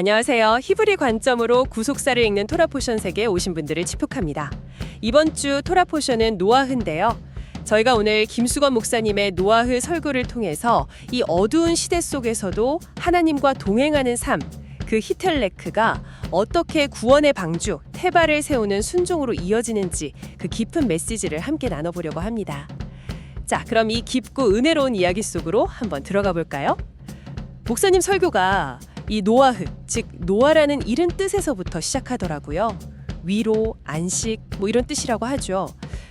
안녕하세요. 히브리 관점으로 구속사를 읽는 토라포션 세계에 오신 분들을 치폭합니다. 이번 주 토라포션은 노아흐인데요. 저희가 오늘 김수건 목사님의 노아흐 설교를 통해서 이 어두운 시대 속에서도 하나님과 동행하는 삶, 그 히틀레크가 어떻게 구원의 방주, 태발을 세우는 순종으로 이어지는지 그 깊은 메시지를 함께 나눠보려고 합니다. 자, 그럼 이 깊고 은혜로운 이야기 속으로 한번 들어가 볼까요? 목사님 설교가 이 노아흐, 즉 노아라는 이른 뜻에서부터 시작하더라고요. 위로, 안식, 뭐 이런 뜻이라고 하죠.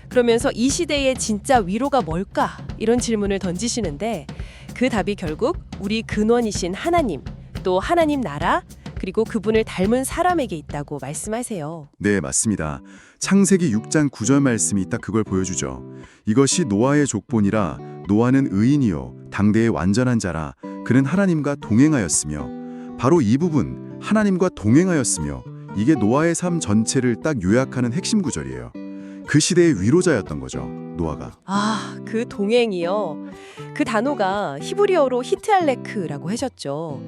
그러면서 이 시대의 진짜 위로가 뭘까? 이런 질문을 던지시는데 그 답이 결국 우리 근원이신 하나님, 또 하나님 나라, 그리고 그분을 닮은 사람에게 있다고 말씀하세요. 네, 맞습니다. 창세기 6장 9절 말씀이 딱 그걸 보여주죠. 이것이 노아의 족본이라 노아는 의인이요 당대의 완전한 자라 그는 하나님과 동행하였으며 바로 이 부분 하나님과 동행하였으며 이게 노아의 삶 전체를 딱 요약하는 핵심 구절이에요. 그 시대의 위로자였던 거죠. 노아가. 아, 그 동행이요. 그 단어가 히브리어로 히트알레크라고 하셨죠.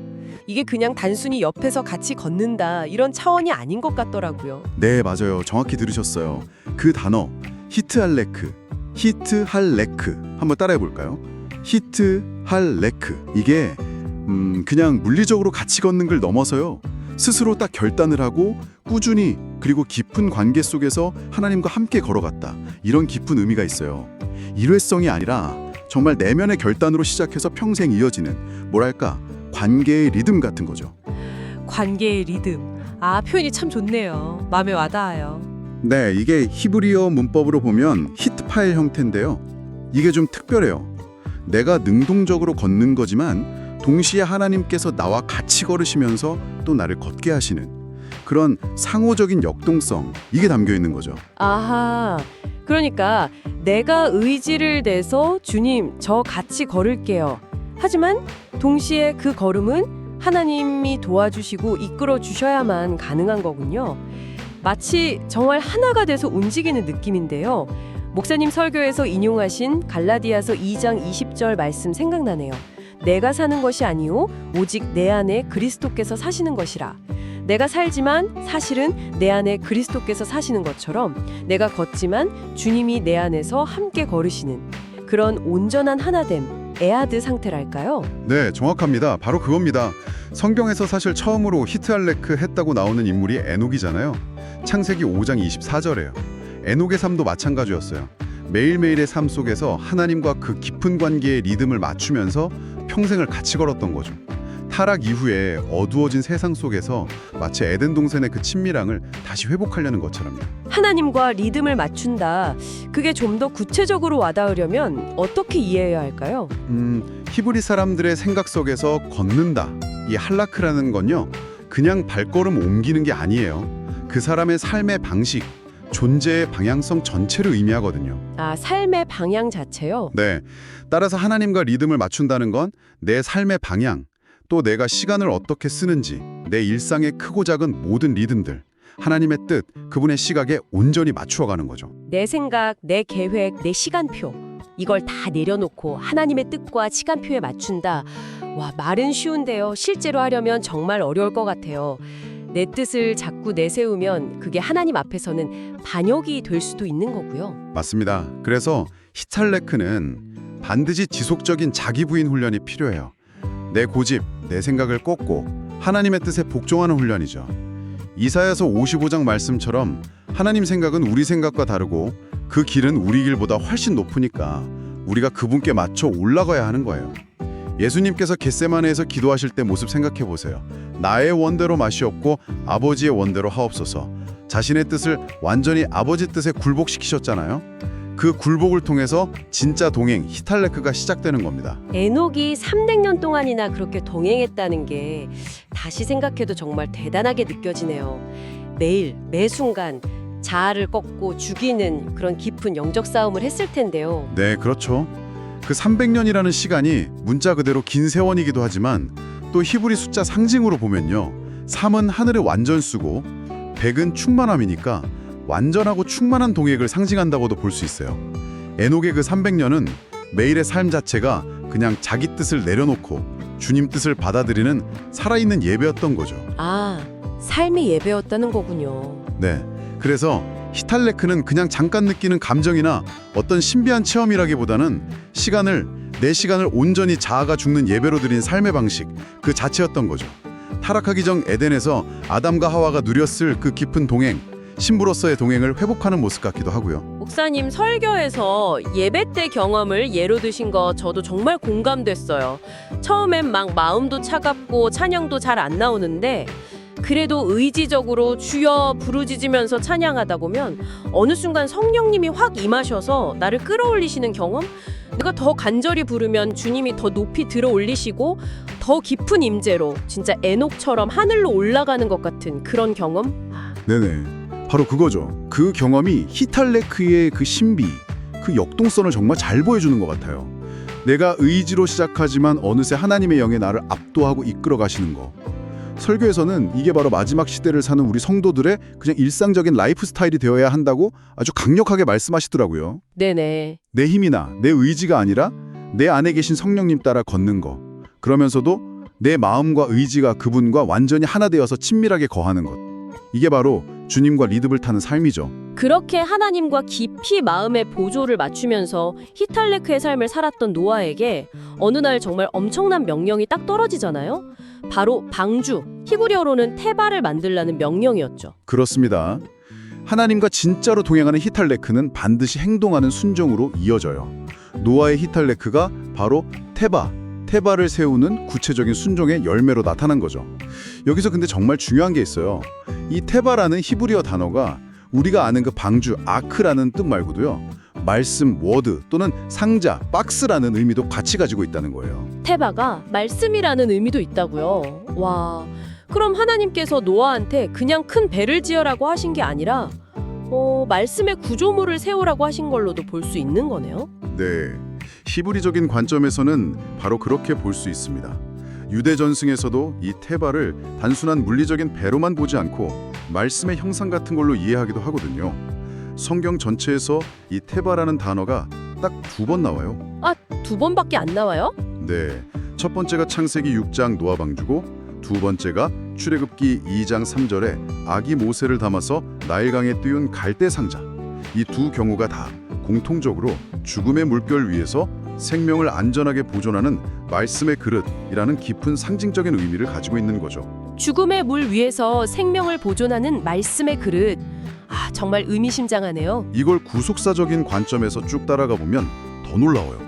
이게 그냥 단순히 옆에서 같이 걷는다 이런 차원이 아닌 것 같더라고요. 네, 맞아요. 정확히 들으셨어요. 그 단어 히트할레크, 히트할레크 한번 따라해 볼까요? 히트할레크 이게 음, 그냥 물리적으로 같이 걷는 걸 넘어서요. 스스로 딱 결단을 하고 꾸준히 그리고 깊은 관계 속에서 하나님과 함께 걸어갔다. 이런 깊은 의미가 있어요. 일회성이 아니라 정말 내면의 결단으로 시작해서 평생 이어지는 뭐랄까 관계의 리듬 같은 거죠. 관계의 리듬. 아, 표현이 참 좋네요. 마음에 와닿아요. 네, 이게 히브리어 문법으로 보면 히트 파일 형태인데요. 이게 좀 특별해요. 내가 능동적으로 걷는 거지만 동시에 하나님께서 나와 같이 걸으시면서 또 나를 걷게 하시는 그런 상호적인 역동성 이게 담겨 있는 거죠. 아하. 그러니까 내가 의지를 내서 주님, 저 같이 걸을게요. 하지만 동시에 그 걸음은 하나님이 도와주시고 이끌어 주셔야만 가능한 거군요. 마치 정말 하나가 돼서 움직이는 느낌인데요. 목사님 설교에서 인용하신 갈라디아서 2장 20절 말씀 생각나네요. 내가 사는 것이 아니요 오직 내 안에 그리스도께서 사시는 것이라. 내가 살지만 사실은 내 안에 그리스도께서 사시는 것처럼 내가 걷지만 주님이 내 안에서 함께 걸으시는 그런 온전한 하나됨, 에아드 상태랄까요? 네, 정확합니다. 바로 그겁니다. 성경에서 사실 처음으로 히트알레크 했다고 나오는 인물이 에녹이잖아요. 창세기 5장 24절에요. 에녹의 삶도 마찬가지였어요. 매일매일의 삶 속에서 하나님과 그 깊은 관계의 리듬을 맞추면서 평생을 같이 걸었던 거죠. 타락 이후에 어두워진 세상 속에서 마치 에덴 동산의 그 친밀함을 다시 회복하려는 것처럼요. 하나님과 리듬을 맞춘다. 그게 좀 더 구체적으로 와닿으려면 어떻게 이해해야 할까요? 음, 히브리 사람들의 생각 속에서 걷는다. 이 할라크라는 건요. 그냥 발걸음 옮기는 게 아니에요. 그 사람의 삶의 방식, 존재의 방향성 전체를 의미하거든요. 아, 삶의 방향 자체요. 네. 따라서 하나님과 리듬을 맞춘다는 건 내 삶의 방향, 또 내가 시간을 어떻게 쓰는지, 내 일상의 크고 작은 모든 리듬들, 하나님의 뜻, 그분의 시각에 온전히 맞추어 가는 거죠. 내 생각, 내 계획, 내 시간표 이걸 다 내려놓고 하나님의 뜻과 시간표에 맞춘다. 와, 말은 쉬운데요. 실제로 하려면 정말 어려울 것 같아요. 내 뜻을 자꾸 내세우면 그게 하나님 앞에서는 반역이 될 수도 있는 거고요. 맞습니다. 그래서 히탈레크는 반드시 지속적인 자기 부인 훈련이 필요해요. 내 고집, 내 생각을 꺾고 하나님의 뜻에 복종하는 훈련이죠. 이사야서 55장 말씀처럼 하나님 생각은 우리 생각과 다르고 그 길은 우리 길보다 훨씬 높으니까 우리가 그분께 맞춰 올라가야 하는 거예요. 예수님께서 겟세마네에서 기도하실 때 모습 생각해 보세요. 나의 원대로 마시옵고 아버지의 원대로 하옵소서. 자신의 뜻을 완전히 아버지 뜻에 굴복시키셨잖아요. 그 굴복을 통해서 진짜 동행 히탈레크가 시작되는 겁니다. 에녹이 300년 동안이나 그렇게 동행했다는 게 다시 생각해도 정말 대단하게 느껴지네요. 매일 매 순간 자아를 꺾고 죽이는 그런 깊은 영적 싸움을 했을 텐데요. 네, 그렇죠. 그 300년이라는 시간이 문자 그대로 긴 세원이기도 하지만 또 히브리 숫자 상징으로 보면요. 3은 하늘의 완전수고 100은 충만함이니까 완전하고 충만한 동액을 상징한다고도 볼 수 있어요. 에녹의 그 300년은 매일의 삶 자체가 그냥 자기 뜻을 내려놓고 주님 뜻을 받아들이는 살아있는 예배였던 거죠. 아, 삶의 예배였다는 거군요. 네. 그래서 히탈레크는 그냥 잠깐 느끼는 감정이나 어떤 신비한 체험이라기보다는 시간을 내 시간을 온전히 자아가 죽는 예배로 드린 삶의 방식 그 자체였던 거죠. 타락하기 전 에덴에서 아담과 하와가 누렸을 그 깊은 동행, 신부로서의 동행을 회복하는 모습 같기도 하고요. 목사님 설교에서 예배 때 경험을 예로 드신 거 저도 정말 공감됐어요. 처음엔 막 마음도 차갑고 찬양도 잘 안 나오는데 그래도 의지적으로 주여 부르짖으면서 찬양하다 보면 어느 순간 성령님이 확 임하셔서 나를 끌어올리시는 경험? 내가 더 간절히 부르면 주님이 더 높이 들어 올리시고 더 깊은 임재로 진짜 에녹처럼 하늘로 올라가는 것 같은 그런 경험? 아, 네네. 바로 그거죠. 그 경험이 히탈레크의 그 신비, 그 역동성을 정말 잘 보여주는 것 같아요. 내가 의지로 시작하지만 어느새 하나님의 영이 나를 압도하고 이끌어 가시는 거. 설교에서는 이게 바로 마지막 시대를 사는 우리 성도들의 그냥 일상적인 라이프 스타일이 되어야 한다고 아주 강력하게 말씀하시더라고요. 네네. 내 힘이나 내 의지가 아니라 내 안에 계신 성령님 따라 걷는 거. 그러면서도 내 마음과 의지가 그분과 완전히 하나 되어서 친밀하게 거하는 것. 이게 바로 주님과 리듬을 타는 삶이죠. 그렇게 하나님과 깊이 마음의 보조를 맞추면서 히탈레크의 삶을 살았던 노아에게 어느 날 정말 엄청난 명령이 딱 떨어지잖아요. 바로 방주, 히브리어로는 테바를 만들라는 명령이었죠. 그렇습니다. 하나님과 진짜로 동행하는 히탈레크는 반드시 행동하는 순종으로 이어져요. 노아의 히탈레크가 바로 테바, 테바를 세우는 구체적인 순종의 열매로 나타난 거죠. 여기서 근데 정말 중요한 게 있어요. 이 테바라는 히브리어 단어가 우리가 아는 그 방주, 아크라는 뜻 말고도요. 말씀, 워드 또는 상자, 박스라는 의미도 같이 가지고 있다는 거예요. 테바가 말씀이라는 의미도 있다고요. 와, 그럼 하나님께서 노아한테 그냥 큰 배를 지어라고 하신 게 아니라 어, 말씀의 구조물을 세우라고 하신 걸로도 볼 수 있는 거네요. 네, 히브리적인 관점에서는 바로 그렇게 볼 수 있습니다. 유대 전승에서도 이 테바를 단순한 물리적인 배로만 보지 않고 말씀의 형상 같은 걸로 이해하기도 하거든요. 성경 전체에서 이 테바라는 단어가 딱 두 번 나와요. 두 번밖에 안 나와요? 네, 첫 번째가 창세기 6장 노아 방주고 두 번째가 출애굽기 2장 3절에 아기 모세를 담아서 나일강에 띄운 갈대 상자. 이 두 경우가 다 공통적으로 죽음의 물결 위에서 생명을 안전하게 보존하는 말씀의 그릇이라는 깊은 상징적인 의미를 가지고 있는 거죠. 죽음의 물 위에서 생명을 보존하는 말씀의 그릇. 아, 정말 의미심장하네요. 이걸 구속사적인 관점에서 쭉 따라가 보면 더 놀라워요.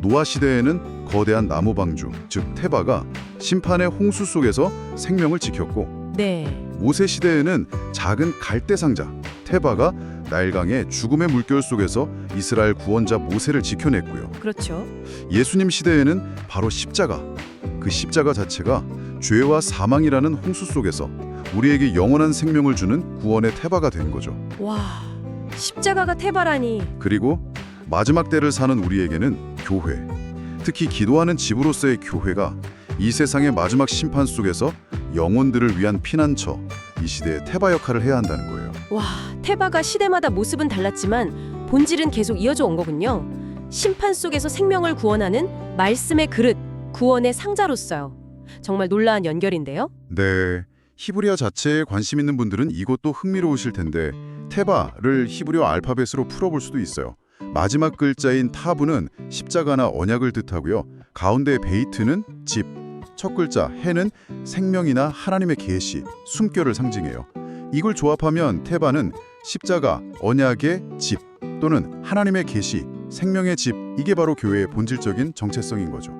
노아 시대에는 거대한 나무 방주, 즉 테바가 심판의 홍수 속에서 생명을 지켰고 네. 모세 시대에는 작은 갈대 상자, 테바가 나일강의 죽음의 물결 속에서 이스라엘 구원자 모세를 지켜냈고요. 그렇죠. 예수님 시대에는 바로 십자가, 그 십자가 자체가 죄와 사망이라는 홍수 속에서 우리에게 영원한 생명을 주는 구원의 테바가 된 거죠. 와. 십자가가 태바라니. 그리고 마지막 때를 사는 우리에게는 교회, 특히 기도하는 집으로서의 교회가 이 세상의 마지막 심판 속에서 영혼들을 위한 피난처, 이 시대의 테바 역할을 해야 한다는 거예요. 와, 테바가 시대마다 모습은 달랐지만 본질은 계속 이어져 온 거군요. 심판 속에서 생명을 구원하는 말씀의 그릇, 구원의 상자로서요. 정말 놀라운 연결인데요. 네, 히브리어 자체에 관심 있는 분들은 이것도 흥미로우실 텐데 테바를 히브리어 알파벳으로 풀어볼 수도 있어요. 마지막 글자인 타브는 십자가나 언약을 뜻하고요. 가운데 베이트는 집, 첫 글자 해는 생명이나 하나님의 계시, 숨결을 상징해요. 이걸 조합하면 테바는 십자가, 언약의 집 또는 하나님의 계시, 생명의 집 이게 바로 교회의 본질적인 정체성인 거죠.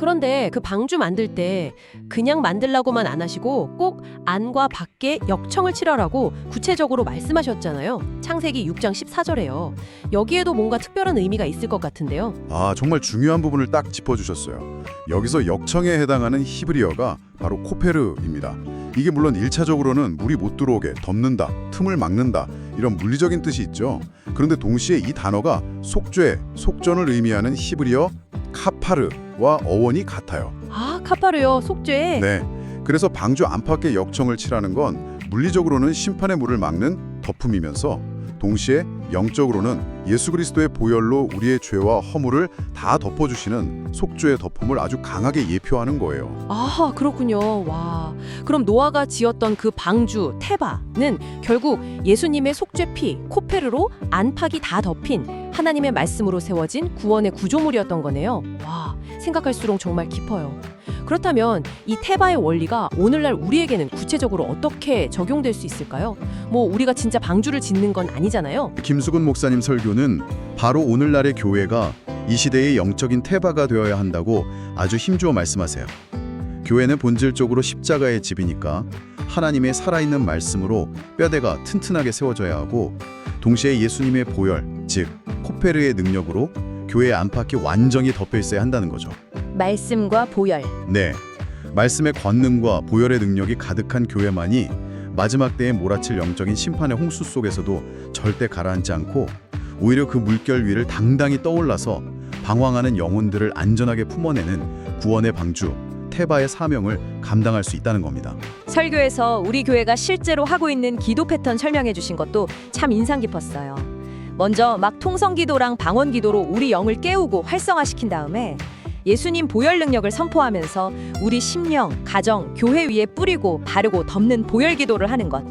그런데 그 방주 만들 때 그냥 만들라고만 안 하시고 꼭 안과 밖에 역청을 치러라고 구체적으로 말씀하셨잖아요. 창세기 6장 14절에요. 여기에도 뭔가 특별한 의미가 있을 것 같은데요. 아, 정말 중요한 부분을 딱 짚어주셨어요. 여기서 역청에 해당하는 히브리어가 바로 코페르입니다. 이게 물론 일차적으로는 물이 못 들어오게 덮는다, 틈을 막는다 이런 물리적인 뜻이 있죠. 그런데 동시에 이 단어가 속죄, 속전을 의미하는 히브리어 카파르 와 어원이 같아요. 아, 카파르요. 속죄. 네. 그래서 방주 안팎의 역청을 칠하는 건 물리적으로는 심판의 물을 막는 덮음이면서 동시에 영적으로는 예수 그리스도의 보혈로 우리의 죄와 허물을 다 덮어주시는 속죄의 덮음을 아주 강하게 예표하는 거예요. 아, 그렇군요. 와. 그럼 노아가 지었던 그 방주, 테바는 결국 예수님의 속죄피, 코페르로 안팎이 다 덮인 하나님의 말씀으로 세워진 구원의 구조물이었던 거네요. 와, 생각할수록 정말 깊어요. 그렇다면 이 테바의 원리가 오늘날 우리에게는 구체적으로 어떻게 적용될 수 있을까요? 뭐 우리가 진짜 방주를 짓는 건 아니잖아요. 김수근 목사님 설교는 바로 오늘날의 교회가 이 시대의 영적인 태바가 되어야 한다고 아주 힘주어 말씀하세요. 교회는 본질적으로 십자가의 집이니까 하나님의 살아있는 말씀으로 뼈대가 튼튼하게 세워져야 하고 동시에 예수님의 보혈, 즉 코페르의 능력으로 교회의 안팎이 완전히 덮여 있어야 한다는 거죠. 말씀과 보혈. 네, 말씀의 권능과 보혈의 능력이 가득한 교회만이 마지막 때에 몰아칠 영적인 심판의 홍수 속에서도 절대 가라앉지 않고 오히려 그 물결 위를 당당히 떠올라서 방황하는 영혼들을 안전하게 품어내는 구원의 방주 테바의 사명을 감당할 수 있다는 겁니다. 설교에서 우리 교회가 실제로 하고 있는 기도 패턴 설명해 주신 것도 참 인상 깊었어요. 먼저 막 통성 기도랑 방언 기도로 우리 영을 깨우고 활성화시킨 다음에 예수님 보혈 능력을 선포하면서 우리 심령, 가정, 교회 위에 뿌리고 바르고 덮는 보혈 기도를 하는 것.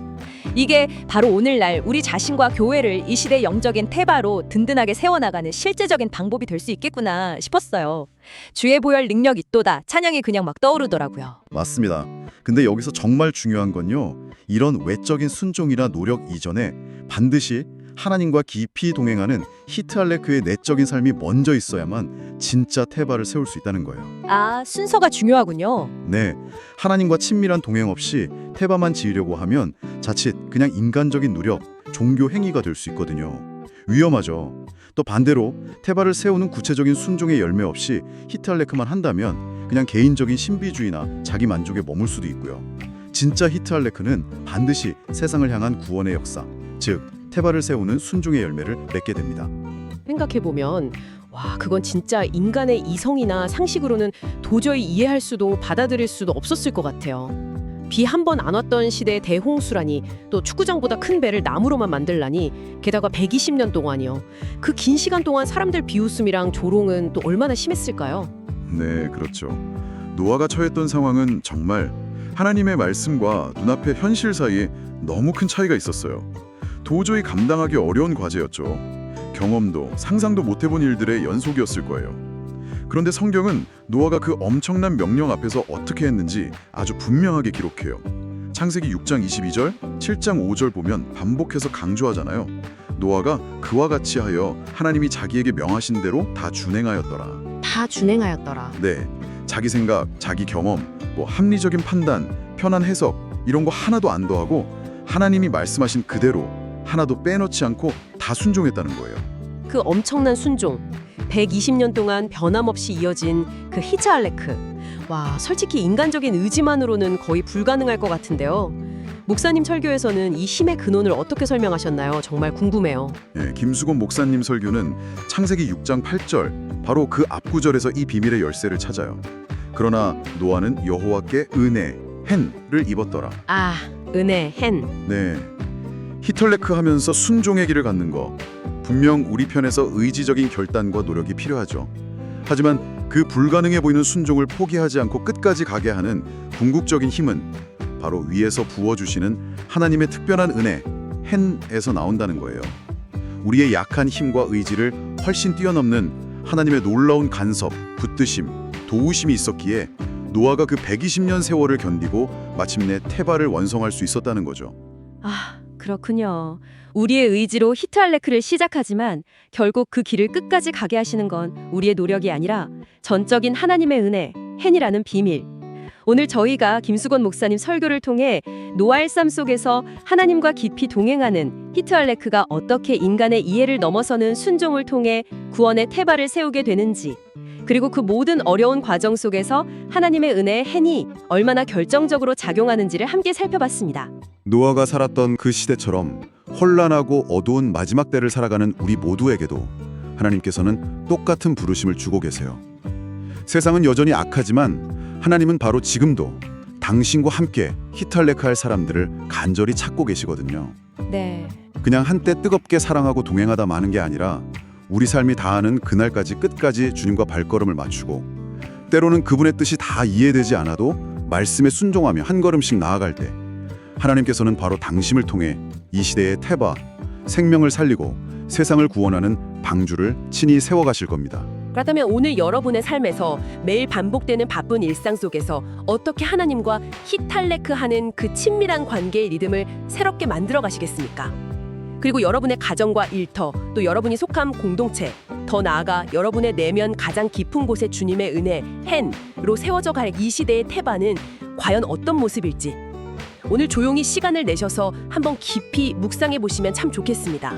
이게 바로 오늘날 우리 자신과 교회를 이 시대 영적인 태바로 든든하게 세워나가는 실제적인 방법이 될 수 있겠구나 싶었어요. 주의 보혈 능력 있도다 찬양이 그냥 막 떠오르더라고요. 맞습니다. 근데 여기서 정말 중요한 건요. 이런 외적인 순종이나 노력 이전에 반드시 하나님과 깊이 동행하는 히트할레크의 내적인 삶이 먼저 있어야만 진짜 테바를 세울 수 있다는 거예요. 아, 순서가 중요하군요. 네, 하나님과 친밀한 동행 없이 테바만 지으려고 하면 자칫 그냥 인간적인 노력, 종교 행위가 될 수 있거든요. 위험하죠. 또 반대로 테바를 세우는 구체적인 순종의 열매 없이 히트할레크만 한다면 그냥 개인적인 신비주의나 자기 만족에 머물 수도 있고요. 진짜 히트할레크는 반드시 세상을 향한 구원의 역사, 즉 테바를 세우는 순종의 열매를 맺게 됩니다. 생각해 보면 와 그건 진짜 인간의 이성이나 상식으로는 도저히 이해할 수도 받아들일 수도 없었을 것 같아요. 비 한 번 안 왔던 시대의 대홍수라니 또 축구장보다 큰 배를 나무로만 만들라니 게다가 120년 동안이요. 그 긴 시간 동안 사람들 비웃음이랑 조롱은 또 얼마나 심했을까요? 네, 그렇죠. 노아가 처했던 상황은 정말 하나님의 말씀과 눈앞의 현실 사이에 너무 큰 차이가 있었어요. 도저히 감당하기 어려운 과제였죠. 경험도 상상도 못 해본 일들의 연속이었을 거예요. 그런데 성경은 노아가 그 엄청난 명령 앞에서 어떻게 했는지 아주 분명하게 기록해요. 창세기 6장 22절, 7장 5절 보면 반복해서 강조하잖아요. 노아가 그와 같이 하여 하나님이 자기에게 명하신 대로 다 준행하였더라. 다 준행하였더라. 네, 자기 생각, 자기 경험, 뭐 합리적인 판단, 편한 해석 이런 거 하나도 안 더하고 하나님이 말씀하신 그대로 하나도 빼놓지 않고 다 순종했다는 거예요. 그 엄청난 순종 120년 동안 변함없이 이어진 그 히차알레크 와 솔직히 인간적인 의지만으로는 거의 불가능할 것 같은데요 목사님 설교에서는 이 힘의 근원을 어떻게 설명하셨나요? 정말 궁금해요 예, 김수곤 목사님 설교는 창세기 6장 8절 바로 그 앞구절에서 이 비밀의 열쇠를 찾아요. 그러나 노아는 여호와께 은혜, hen를 입었더라. 아 은혜 헨 네. 히털레크 하면서 순종의 길을 갖는 거 분명 우리 편에서 의지적인 결단과 노력이 필요하죠. 하지만 그 불가능해 보이는 순종을 포기하지 않고 끝까지 가게 하는 궁극적인 힘은 바로 위에서 부어 주시는 하나님의 특별한 은혜 hen에서 나온다는 거예요. 우리의 약한 힘과 의지를 훨씬 뛰어넘는 하나님의 놀라운 간섭, 붙드심, 도우심이 있었기에 노아가 그 120년 세월을 견디고 마침내 테바를 완성할 수 있었다는 거죠. 아, 그렇군요. 우리의 의지로 히트할레크를 시작하지만 결국 그 길을 끝까지 가게 하시는 건 우리의 노력이 아니라 전적인 하나님의 은혜, 헨이라는 비밀. 오늘 저희가 김수건 목사님 설교를 통해 노아의 삶 속에서 하나님과 깊이 동행하는 히트할레크가 어떻게 인간의 이해를 넘어서는 순종을 통해 구원의 태바를 세우게 되는지 그리고 그 모든 어려운 과정 속에서 하나님의 은혜의 헨이 얼마나 결정적으로 작용하는지를 함께 살펴봤습니다. 노아가 살았던 그 시대처럼 혼란하고 어두운 마지막 때를 살아가는 우리 모두에게도 하나님께서는 똑같은 부르심을 주고 계세요. 세상은 여전히 악하지만 하나님은 바로 지금도 당신과 함께 히탈레크할 사람들을 간절히 찾고 계시거든요. 네. 그냥 한때 뜨겁게 사랑하고 동행하다 마는 게 아니라 우리 삶이 다하는 그날까지 끝까지 주님과 발걸음을 맞추고 때로는 그분의 뜻이 다 이해되지 않아도 말씀에 순종하며 한 걸음씩 나아갈 때 하나님께서는 바로 당신을 통해 이 시대의 태바, 생명을 살리고 세상을 구원하는 방주를 친히 세워가실 겁니다. 그렇다면 오늘 여러분의 삶에서 매일 반복되는 바쁜 일상 속에서 어떻게 하나님과 히탈레크하는 그 친밀한 관계의 리듬을 새롭게 만들어 가시겠습니까? 그리고 여러분의 가정과 일터, 또 여러분이 속한 공동체, 더 나아가 여러분의 내면 가장 깊은 곳에 주님의 은혜, 헨로 세워져 갈 이 시대의 태반은 과연 어떤 모습일지 오늘 조용히 시간을 내셔서 한번 깊이 묵상해 보시면 참 좋겠습니다.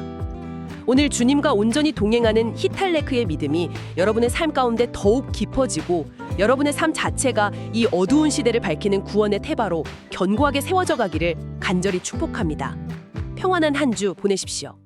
오늘 주님과 온전히 동행하는 히탈레크의 믿음이 여러분의 삶 가운데 더욱 깊어지고 여러분의 삶 자체가 이 어두운 시대를 밝히는 구원의 태바로 견고하게 세워져 가기를 간절히 축복합니다. 평안한 한 주 보내십시오.